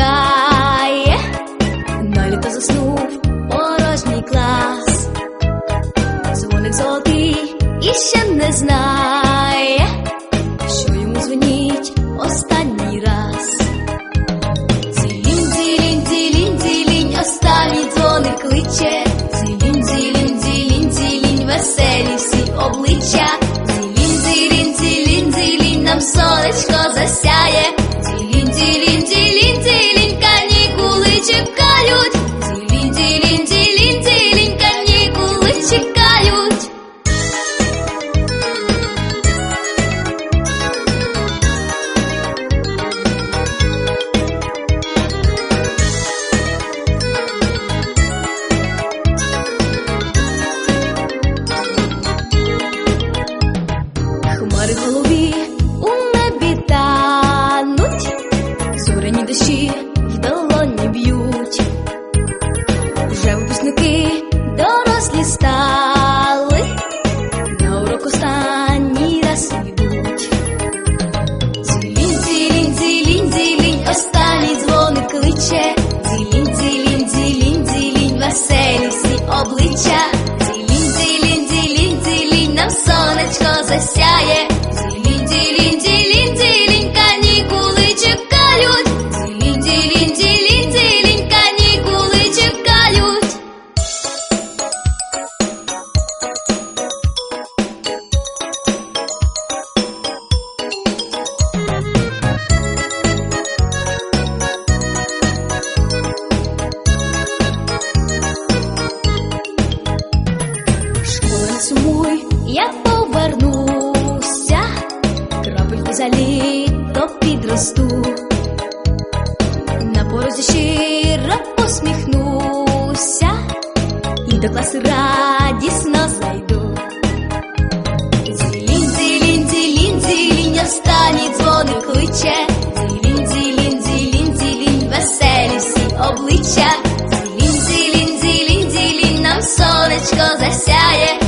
чекає, на літо заснув порожній клас, дзвоник золотий і ще не знає, що йому дзвоніть останній раз. Цілінь, цілінь, цілінь, цілінь, останній дзвоник кличе, цілінь, цілінь, цілінь, цілінь, веселі всі обличчя. Сонечко засяє. Щиро посміхнуся, і до класу радісно зайду. Дзілінь, дзілінь, дзілінь, дзілінь, останній дзвоник кличе. Дзілінь, дзілінь, дзілінь, дзілінь, веселі всі обличчя. Дзілінь, дзілінь, дзілінь, дзілінь, нам сонечко засяє.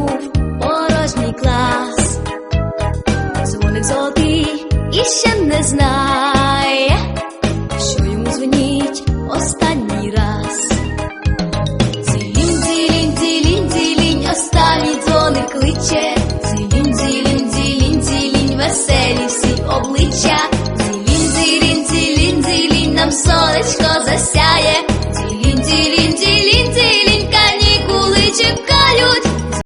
Заснув порожній клас. Дзвоник золотий і ще не знає, що йому дзвоніть останній раз. Дзілінь, дзілінь, дзілінь, дзілінь, останній дзвоник кличе. Дзілінь, дзілінь, дзілінь, дзілінь, веселі всі обличчя. Дзілінь, дзілінь, дзілінь, дзілінь, нам сонечко засяє.